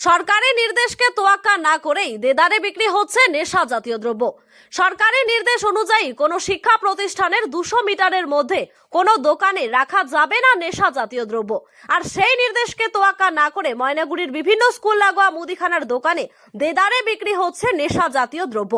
সরকারি নির্দেশকে তোয়াক্কা না করেই দেদারে বিক্রি হচ্ছে নেশা জাতীয় দ্রব্য। সরকারি নির্দেশ অনুযায়ী কোনো শিক্ষা প্রতিষ্ঠানের দুশো মিটারের মধ্যে কোনো দোকানে রাখা যাবে না নেশা জাতীয় দ্রব্য। আর সেই নির্দেশকে তোয়াক্কা না করে ময়নাগুড়ির বিভিন্ন স্কুল লাগোয়া মুদিখানার দোকানে দেদারে বিক্রি হচ্ছে নেশা জাতীয় দ্রব্য।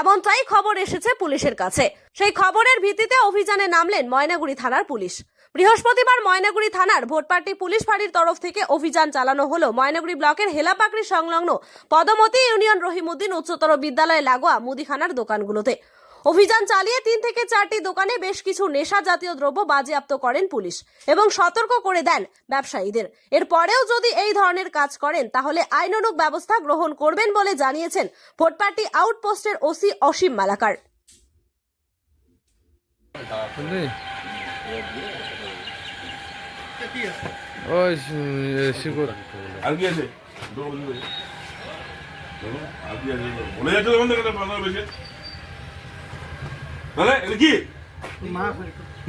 এমনটাই খবর এসেছে পুলিশের কাছে। সেই খবরের ভিত্তিতে অভিযানে নামলেন ময়নাগুড়ি থানার পুলিশ। বৃহস্পতিবার ময়নাগুড়ি থানার ভোটপার্টি পুলিশ ফাঁড়ির তরফ থেকে অভিযান চালানো হলো। ময়নাগুড়ি ব্লকের হেলাপাকড়ি সংলগ্ন পদমতি ইউনিয়ন রহিমউদ্দিন উচ্চতর বিদ্যালয়ে লাগোয়া মুদিখানার দোকানগুলোতে। অভিযান চালিয়ে তিন থেকে চারটি দোকানে বেশ কিছু নেশা জাতীয় দ্রব্য বাজেয়াপ্ত করেন পুলিশ এবং সতর্ক করে দেন ব্যবসায়ীদের। এরপরেও যদি এই ধরনের কাজ করেন, তাহলে আইনানুগ ব্যবস্থা গ্রহণ করবেন বলে জানিয়েছেন ভোটপার্টি আউটপোস্টের ওসি অসীম মালাকার। ওই শিকড় আর কি আছে। বলো, যাচ্ছে তো বন্ধ করে পাঁচটা বেশি তাহলে এটা কি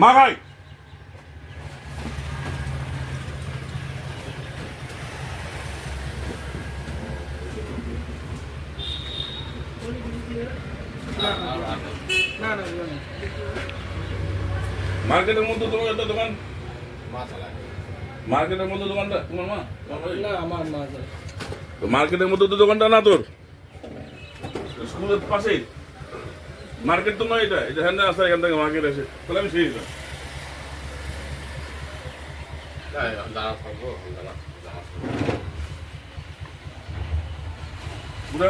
মা খাই মার্কেটের মধ্যে তোমার একটা দোকান? মার্কেটের মধ্যে দোকানটা? তোমার মা? না আমার মা তো মার্কেটের মধ্যে তো দোকানটা না তোর? স্কুলের পাশে মার্কেট তো নয় এটা। এটা হ্যাঁ আসে এখান থেকে মার্কেট আসে তাহলে আমি সেই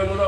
বলো?